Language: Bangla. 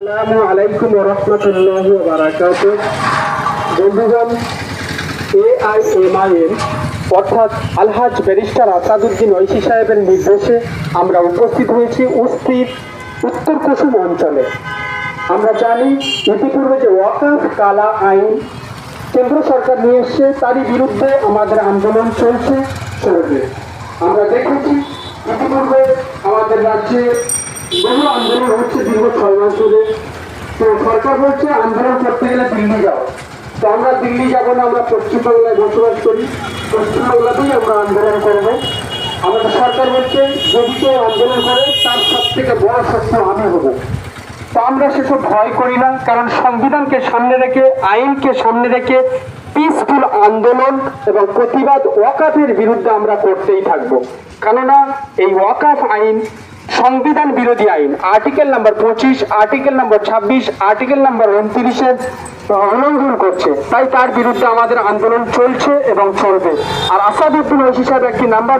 আসসালামু আলাইকুম রহমতুল্লাহ বারাকাত বন্ধুগণ এআইএমআইএম অর্থাৎ আলহাজ ব্যারিস্টার আসাদুদ্দিন ঐশী সাহেবের নির্দেশে আমরা উপস্থিত হয়েছি উস্তির উত্তর কুসুম অঞ্চলে। আমরা জানি ইতিপূর্বে যে ওয়াকাফ কালা আইন কেন্দ্র সরকার নিয়ে এসছে, তারই বিরুদ্ধে আমাদের আন্দোলন চলছে। চলবে আমরা দেখেছি ইতিপূর্বে আমাদের রাজ্যে বহু আন্দোলন হচ্ছে দীর্ঘ ছয় মাস ধরে। তো সরকার বলছে, আন্দোলন করতে গেলে দিল্লি যাও। তো আমরা দিল্লি যাব না, আমরা পশ্চিমবাংলায় বসবাস করি। পশ্চিমবাংলাতেই আমরা আন্দোলন করব। আমাদের সরকার বলছে, যদি কেউ আন্দোলন করে, তার সব থেকে বড় আমি তো আমরা সেসব ভয় করি না, কারণ সংবিধানকে সামনে রেখে, আইনকে সামনে রেখে পিসফুল আন্দোলন এবং প্রতিবাদ ওয়াকাফের বিরুদ্ধে আমরা করতেই থাকব। কেননা, এই ওয়াকাফ আইন সংবিধান বিরোধী আইন আর্টিকেল নাম্বার পঁচিশ আর্টিকেল নাম্বার ছাব্বিশ আর্টিকেল নাম্বার উনত্রিশের উল্লঙ্ঘন করছে। তাই তার বিরুদ্ধে আমাদের আন্দোলন চলছে এবং চলবে। আর আসাদুদ্দিন ঐশী সাহেব একটি নাম্বার